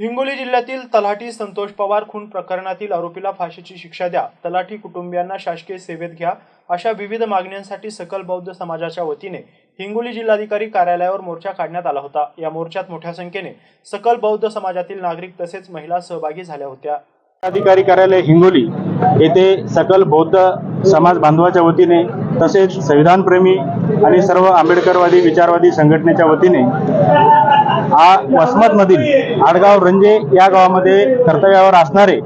हिंगोली जिल्ह्यातील तलाठी संतोष पवार खून प्रकरणातील आरोपीला फाशीची शिक्षा द्या. तलाठी कुटुंबियांना शासकीय सेवेत घ्या अशा विविध मागण्यांसाठी सकल बौद्ध समाजाच्या वतीने हिंगोली जिल्हाधिकारी कार्यालयावर मोर्चा काढण्यात आला होता. या मोर्चात मोठ्या संख्येने सकल बौद्ध समाजातील नागरिक तसेच महिला सहभागी झाल्या होत्या. अधिकारी कार्यालय हिंगोली येथे सकल बौद्ध समाज बांधवाच्या वतीने तसेच संविधानप्रेमी आणि सर्व आंबेडकरवादी विचारवादी संघटनेच्या वतीने हा वसमत मधील आडगाव रंजे या गावामध्ये कर्तव्यावर असणारे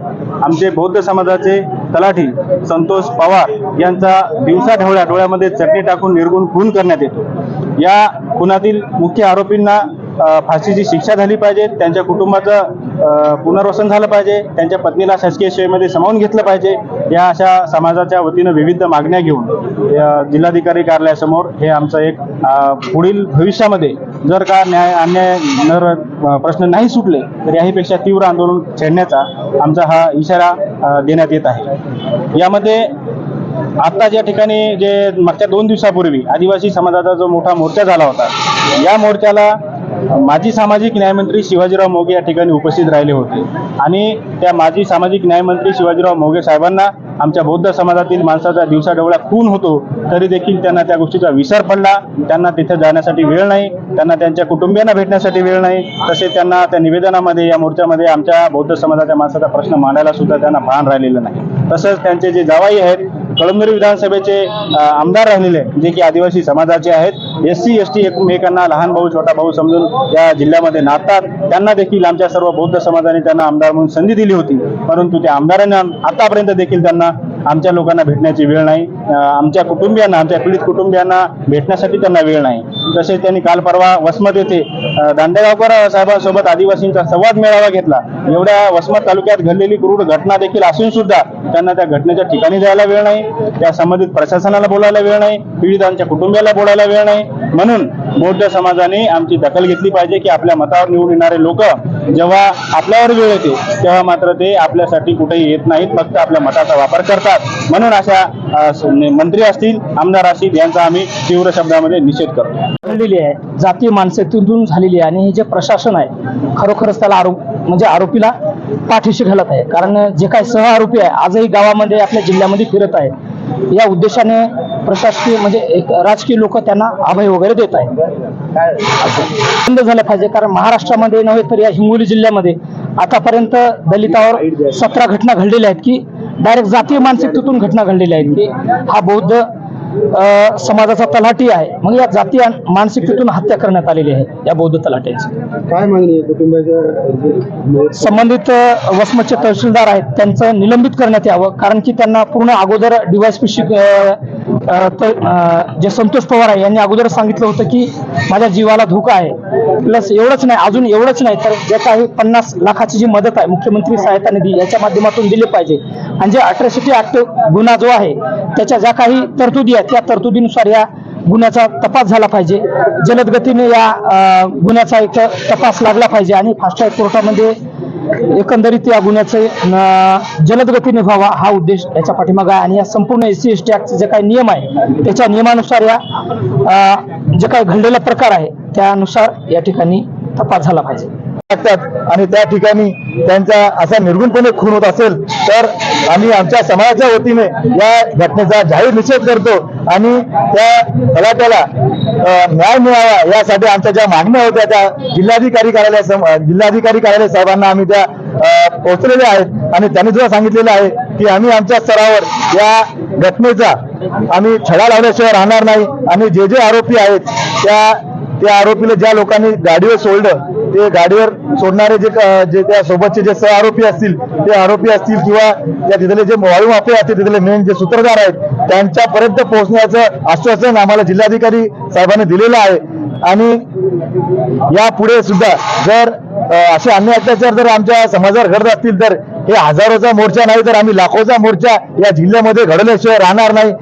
आमचे बौद्ध समाजाचे तलाठी संतोष पवार यांचा दिवसा ढवळ्या डोळ्यामध्ये चटणी टाकून निर्गुण खून करण्यात येतो. या खुनातील मुख्य आरोपींना फाशीची शिक्षा झाली पाहिजे त्यांच्या कुटुंबाचं पुनर्वसन झालं पाहिजे त्यांच्या पत्नीला शासकीय सेवेमध्ये सामावून घेतलं पाहिजे या अशा समाजाच्या वतीनं विविध मागण्या घेऊन या जिल्हाधिकारी कार्यालयासमोर हे आमचं एक पुढील भविष्यामध्ये जर का न्याय अन्याय नर प्रश्न नाही सुटले तर याहीपेक्षा तीव्र आंदोलन छेडण्याचा आमचा हा इशारा देण्यात येत आहे. यामध्ये आत्ता ज्या ठिकाणी जे मागच्या दोन दिवसापूर्वी आदिवासी समाजाचा जो मोठा मोर्चा झाला होता या मोर्चाला माजी सामाजिक न्यायमंत्री शिवाजीराव मोगे या ठिकाणी उपस्थित राहिले होते. आणि त्या माजी सामाजिक न्यायमंत्री शिवाजीराव मोगे साहेबांना आमच्या बौद्ध समाजातील माणसाचा दिवसाढवळा खून होतो तरी देखील त्यांना त्या गोष्टीचा विसर पडला. त्यांना तिथे जाण्यासाठी वेळ नाही त्यांना त्यांच्या कुटुंबियांना भेटण्यासाठी वेळ नाही तसेच त्यांना त्या निवेदनामध्ये या मोर्चामध्ये आमच्या बौद्ध समाजाच्या माणसाचा प्रश्न मांडायला सुद्धा त्यांना भान राहिलेलं नाही. तसंच त्यांचे जे जावाई आहेत कळमनुरी विधानसभेचे आमदार राहिलेले जे की आदिवासी समाजाचे आहेत. एस सी एस टी एकमेकांना लहान भाऊ छोटा भाऊ समजून या जिल्ह्यामध्ये नाचतात. त्यांना देखील आमच्या सर्व बौद्ध समाजाने त्यांना आमदार म्हणून संधी दिली होती. परंतु त्या आमदारांना आतापर्यंत देखील त्यांना आमच्या लोकांना भेटण्याची वेळ नाही. आमच्या कुटुंबियांना आमच्या पीडित कुटुंबियांना भेटण्यासाठी त्यांना वेळ नाही. तसेच त्यांनी काल परवा वसमत येथे दांडेगावकर साहेबांसोबत आदिवासींचा संवाद मेळावा घेतला. एवढ्या वसमत तालुक्यात घडलेली क्रूर घटना देखील असून सुद्धा त्यांना त्या घटनेच्या ठिकाणी जायला वेळ नाही. त्या संबंधित प्रशासनाला बोलायला वेळ नाही. पीडितांच्या कुटुंबियाला बोलायला वेळ नाही. म्हणून बौद्ध समाजाने आमची दखल घेतली पाहिजे की आपल्या मतावर निवडून येणारे लोक जेव्हा आपल्यावर वेळ येते तेव्हा मात्र ते आपल्यासाठी कुठेही येत नाहीत. फक्त आपल्या मताचा वापर करतात. म्हणून अशा मंत्री असतील आमदार असतील यांचा आम्ही तीव्र शब्दामध्ये निषेध करतो. झालेली आहे. जातीय माणसातून झालेली आहे. आणि हे जे प्रशासन आहे खरोखरच त्याला आरोप म्हणजे आरोपीला पाठीशी घालत आहे. कारण जे काही सह आरोपी आहे आजही गावामध्ये आपल्या जिल्ह्यामध्ये फिरत आहे. या उद्देशाने प्रशासकीय म्हणजे एक राजकीय लोक त्यांना अभय वगैरे देत आहे बंद झालं पाहिजे. कारण महाराष्ट्रामध्ये नव्हे तर या हिंगोली जिल्ह्यामध्ये आतापर्यंत दलितावर सतरा घटना घडलेल्या आहेत की डायरेक्ट जातीय मानसिकतेतून घटना घडलेल्या आहेत की हा बौद्ध समाजाचा तलाठी आहे. मग या जाती आणि मानसिकतेतून हत्या करण्यात आलेली आहे या बौद्ध तलाट्याची काय मागणी आहे? कुटुंबाच्या संबंधित वसमतचे तहसीलदार आहेत त्यांचं निलंबित करण्यात यावं कारण की त्यांना पूर्ण अगोदर डीवायसपी जे संतोष पवार आहे यांनी अगोदर सांगितलं होतं की माझ्या जीवाला धोका आहे. प्लस एवढंच नाही अजून एवढंच नाही तर जे काही पन्नास लाखाची जी मदत आहे मुख्यमंत्री सहायता निधी याच्या माध्यमातून दिली पाहिजे. आणि जे अट्रॅसिटी ऍक्ट गुन्हा जो आहे त्याच्या ज्या काही तरतुदी आहेत त्या तरतुदीनुसार या गुन्ह्याचा तपास झाला पाहिजे. जलद गतीने या गुन्ह्याचा एक तपास लागला पाहिजे आणि फास्ट ट्रॅक कोर्टामध्ये एकंदरीत या गुन्ह्याचे जलद गतीने व्हावा हा उद्देश याच्या पाठीमागे आहे. आणि या संपूर्ण एस सी एस टी ॲक्टचे जे काही नियम आहे त्याच्या नियमानुसार या जे काही घडलेला प्रकार आहे त्यानुसार या ठिकाणी तपास झाला पाहिजे. लागतात आणि त्या ठिकाणी त्यांचा असा निर्गुणपणे खून होत असेल तर आम्ही आमच्या समाजाच्या वतीने या घटनेचा जाहीर निषेध करतो आणि त्या तलाट्याला न्याय मिळावा यासाठी आमच्या ज्या मागण्या होत्या त्या जिल्हाधिकारी कार्यालय सम- जिल्हाधिकारी कार्यालय साहेबांना आम्ही त्या पोहोचलेल्या आहेत. आणि त्यांनी सुद्धा सांगितलेलं आहे की आम्ही आमच्या स्तरावर या घटनेचा आम्ही छडा लावल्याशिवाय राहणार नाही. आणि जे जे आरोपी आहेत त्या त्या आरोपीला ज्या लोकांनी गाडीवर सोडलं ते गाडीवर सोडणारे जे जे त्या सोबतचे जे सह आरोपी असतील ते आरोपी असतील किंवा त्या तिथले जे वाळू माफे असतील तिथले मेन जे सूत्रधार आहेत त्यांच्यापर्यंत पोहोचण्याचं आश्वासन आम्हाला जिल्हाधिकारी साहेबांनी दिलेलं आहे. आणि यापुढे सुद्धा जर असे अन्य अत्याचार जर आमच्या समाजावर घडत असतील तर हे हजारोचा मोर्चा नाही तर आम्ही लाखोचा मोर्चा या जिल्ह्यामध्ये घडल्याशिवाय राहणार नाही.